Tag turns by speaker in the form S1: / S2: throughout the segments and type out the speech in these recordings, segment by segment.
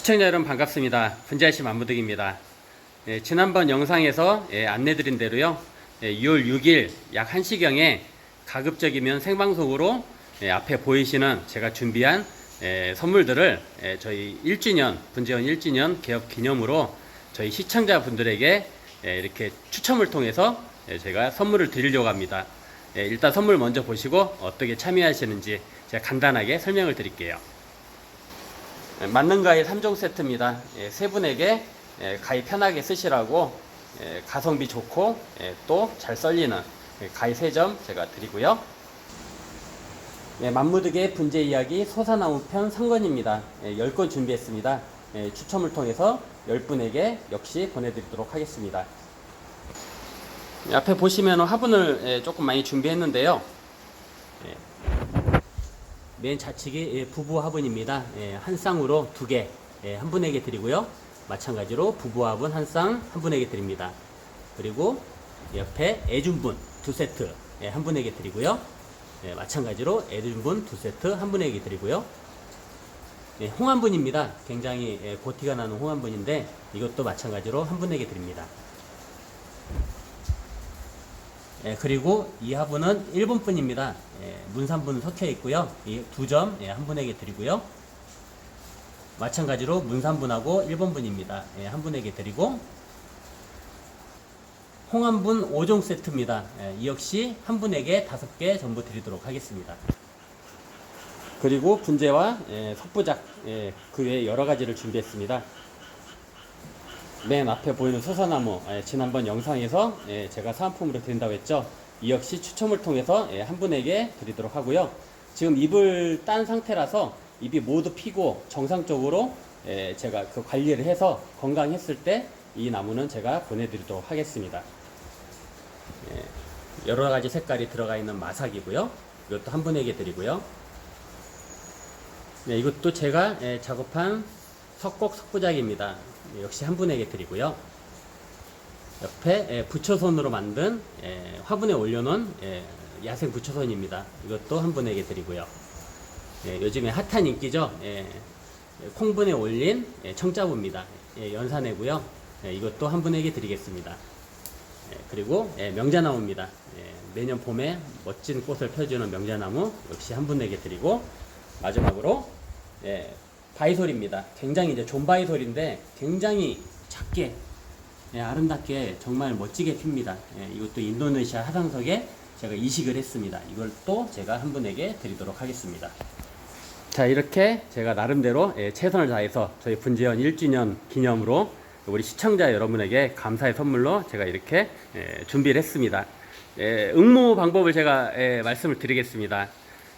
S1: 시청자 여러분 반갑습니다. 분자이시 만무득입니다. 예, 지난번 영상에서 예, 안내드린 대로요. 예, 6월 6일 약 1시경에 가급적이면 생방송으로 예, 앞에 보이시는 제가 준비한 예, 선물들을 예, 저희 1주년 분재원 1주년 개업 기념으로 저희 시청자분들에게 예, 이렇게 추첨을 통해서 예, 제가 선물을 드리려고 합니다. 예, 일단 선물 먼저 보시고 어떻게 참여하시는지 제가 간단하게 설명을 드릴게요. 예, 맞는 가위 3종 세트입니다. 예, 세 분에게 예, 가위 편하게 쓰시라고 예, 가성비 좋고 또잘 썰리는 예, 가위 3점 제가 드리고요. 예, 만무득의 분재 이야기 소사나무 편 3권입니다. 예, 10권 준비했습니다. 예, 추첨을 통해서 10분에게 역시 보내드리도록 하겠습니다. 예, 앞에 보시면 화분을 예, 조금 많이 준비했는데요. 예, 맨 좌측이 예, 부부 화분입니다. 예, 한 쌍으로 두 개, 예, 한 분에게 드리고요. 마찬가지로 부부 화분 한 쌍, 한 분에게 드립니다. 그리고 옆에 애준분 두 세트, 예, 한 분에게 드리고요. 예, 마찬가지로 애준분 두 세트, 한 분에게 드리고요. 예, 홍한분입니다. 굉장히 예, 고티가 나는 홍한분인데 이것도 마찬가지로 한 분에게 드립니다. 예, 그리고 이 화분은 1번 분입니다. 예, 문산분 섞여 있고요. 이 두점 예, 한 분에게 드리고요. 마찬가지로 문산분하고 1번 분입니다. 예, 한 분에게 드리고 홍한분 5종 세트입니다. 예, 이 역시 한 분에게 다섯 개 전부 드리도록 하겠습니다. 그리고 분재와 예, 석부작 예, 그 외에 여러 가지를 준비했습니다. 맨 앞에 보이는 소사나무 예, 지난번 영상에서 예, 제가 사은품으로 드린다고 했죠. 이 역시 추첨을 통해서 예, 한 분에게 드리도록 하고요. 지금 잎을 딴 상태라서 ip이 모두 피고 정상적으로 예, 제가 그 관리를 해서 건강했을 때 이 나무는 제가 보내드리도록 하겠습니다. 예, 여러 가지 색깔이 들어가 있는 마삭이고요. 이것도 한 분에게 드리고요. 네, 이것도 제가 예, 작업한 석곡 석부작입니다. 예, 역시 한 분에게 드리고요. 옆에 예, 부처손으로 만든 예, 화분에 올려놓은 예, 야생 부처손입니다. 이것도 한 분에게 드리고요. 예, 요즘에 핫한 인기죠. 콩분에 올린 예, 청자부입니다. 예, 연산해고요. 예, 이것도 한 분에게 드리겠습니다. 예, 그리고 예, 명자나무입니다. 예, 매년 봄에 멋진 꽃을 펴주는 명자나무 역시 한 분에게 드리고 마지막으로 예, 바이솔입니다. 굉장히 이제 존 바이솔인데 굉장히 작게 예, 아름답게 정말 멋지게 핍니다. 예, 이것도 인도네시아 하상석에 제가 이식을 했습니다. 이걸 또 제가 한 분에게 드리도록 하겠습니다. 자 이렇게 제가 나름대로 예, 최선을 다해서 저희 분재원 1주년 기념으로 우리 시청자 여러분에게 감사의 선물로 제가 이렇게 예, 준비를 했습니다. 예, 응모 방법을 제가 예, 말씀을 드리겠습니다.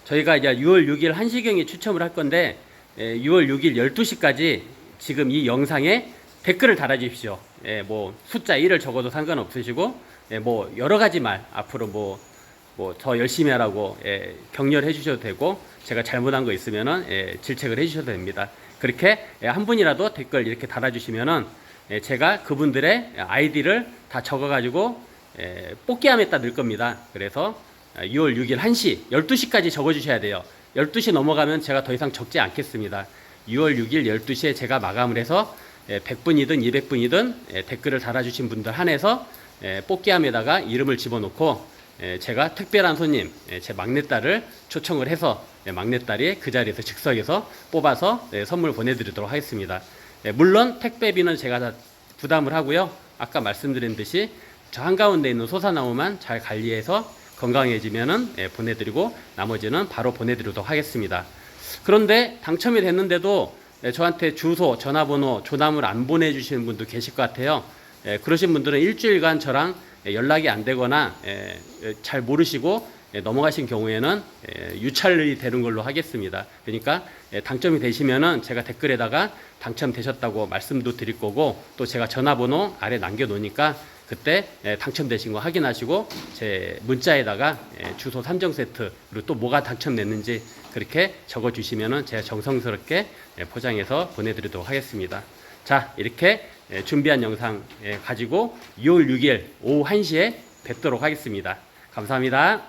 S1: 저희가 이제 6월 6일 1시경에 추첨을 할 건데 예, 6월 6일 12시까지 지금 이 영상에 댓글을 달아주십시오. 예, 뭐 숫자 1을 적어도 상관없으시고 예, 뭐 여러 가지 말 앞으로 뭐 뭐 더 열심히 하라고 예, 격려를 해주셔도 되고 제가 잘못한 거 있으면은 예, 질책을 해 주셔도 됩니다. 그렇게 예, 한 분이라도 댓글 이렇게 달아주시면은 예, 제가 그분들의 아이디를 다 적어가지고 예, 뽑기함에다 넣을 겁니다. 그래서 6월 6일 1시, 12시까지 적어주셔야 돼요. 12시 넘어가면 제가 더 이상 적지 않겠습니다. 6월 6일 12시에 제가 마감을 해서 예, 100분이든 200분이든 예, 댓글을 달아주신 분들 한해서 예, 뽑기함에다가 이름을 집어넣고 예, 제가 특별한 손님, 예, 제 막내딸을 초청을 해서 예, 막내딸이 그 자리에서 즉석에서 뽑아서 예, 선물 보내드리도록 하겠습니다. 예, 물론 택배비는 제가 다 부담을 하고요. 아까 말씀드린 듯이 저 한가운데 있는 소사나무만 잘 관리해서 건강해지면은 예, 보내드리고 나머지는 바로 보내드리도록 하겠습니다. 그런데 당첨이 됐는데도 예, 저한테 주소, 전화번호, 조남을 안 보내주시는 분도 계실 것 같아요. 예, 그러신 분들은 일주일간 저랑 예, 연락이 안 되거나 예, 예, 잘 모르시고 예, 넘어가신 경우에는 예, 유찰이 되는 걸로 하겠습니다. 그러니까 예, 당첨이 되시면은 제가 댓글에다가 당첨되셨다고 말씀도 드릴 거고 또 제가 전화번호 아래 남겨놓으니까 그때 예, 당첨되신 거 확인하시고 제 문자에다가 예, 주소 3정 세트 그리고 또 뭐가 당첨됐는지 그렇게 적어 주시면은 제가 정성스럽게 예, 포장해서 보내드리도록 하겠습니다. 자 이렇게 예, 준비한 영상 예, 가지고 2월 6일 오후 1시에 뵙도록 하겠습니다. 감사합니다.